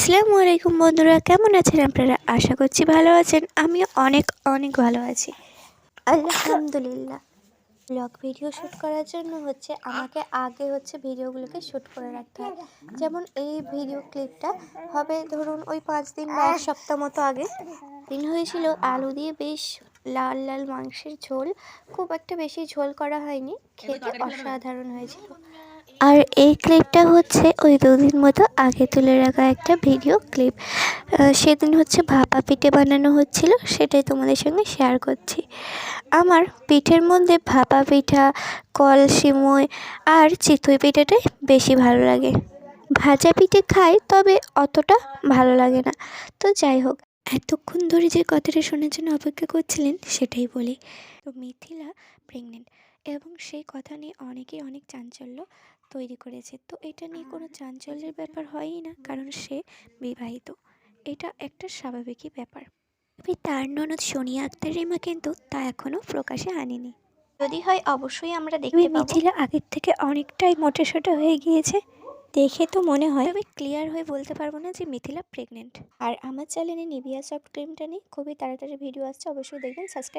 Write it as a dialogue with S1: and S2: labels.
S1: আসসালামু আলাইকুম বন্ধুরা, কেমন আছেন আপনারা? আশা করছি ভালো আছেন। আমিও অনেক অনেক ভালো আছি। আলহামদুলিল্লাহ। ব্লগ ভিডিও শ্যুট করার জন্য হচ্ছে আমাকে আগে হচ্ছে ভিডিওগুলোকে শ্যুট করে রাখতে হয়। যেমন এই ভিডিও ক্লিপটা হবে ধরুন ওই পাঁচ দিন বা এক সপ্তাহ মতো আগে। দিন হয়েছিল আলু দিয়ে বেশ লাল লাল মাংসের ঝোল। খুব একটা বেশি ঝোল করা হয়নি। খেতে অসাধারণ হয়েছিল। আর এই ক্লিপটা হচ্ছে ওই দুদিন মতো আগে তুলে রাখা একটা ভিডিও ক্লিপ। সেদিন হচ্ছে ভাপা পিঠে বানানো হচ্ছিল, সেটাই তোমাদের সঙ্গে শেয়ার করছি। আমার পিঠের মধ্যে ভাপা পিঠা, কল সিমই আর চিতই পিঠাটাই বেশি ভালো লাগে। ভাজা পিঠে খাই তবে অতটা ভালো লাগে না। তো যাই হোক এতক্ষণ ধরে যে কথাটা শোনার জন্য অপেক্ষা করছিলেন সেটাই বলি। তো মিথিলা প্রেগনেন্ট এবং সেই কথা নিয়ে অনেকেই অনেক চাঞ্চল্য তৈরি করেছে। তো এটা নিয়ে কোনো চাঞ্চল্যের ব্যাপার হয়ই না কারণ সে বিবাহিত। এটা একটা স্বাভাবিকই ব্যাপার। তবে তার ননদ সোনিয়া আক্তার রিমা কিন্তু তা এখনও প্রকাশে আনেনি। যদি হয় অবশ্যই আমরা দেখতে মিথিলা আগের থেকে অনেকটাই মোটে সোটা হয়ে গিয়েছে। দেখে তো মনে হয় আমি ক্লিয়ার হয়ে বলতে পারব না যে মিথিলা প্রেগনেন্ট আর আমার চ্যানেলে নিভিয়া সফট ক্রিমটা নিয়ে খুবই তাড়াতাড়ি ভিডিও আসছে, অবশ্যই দেখবেন সাবস্ক্রাইব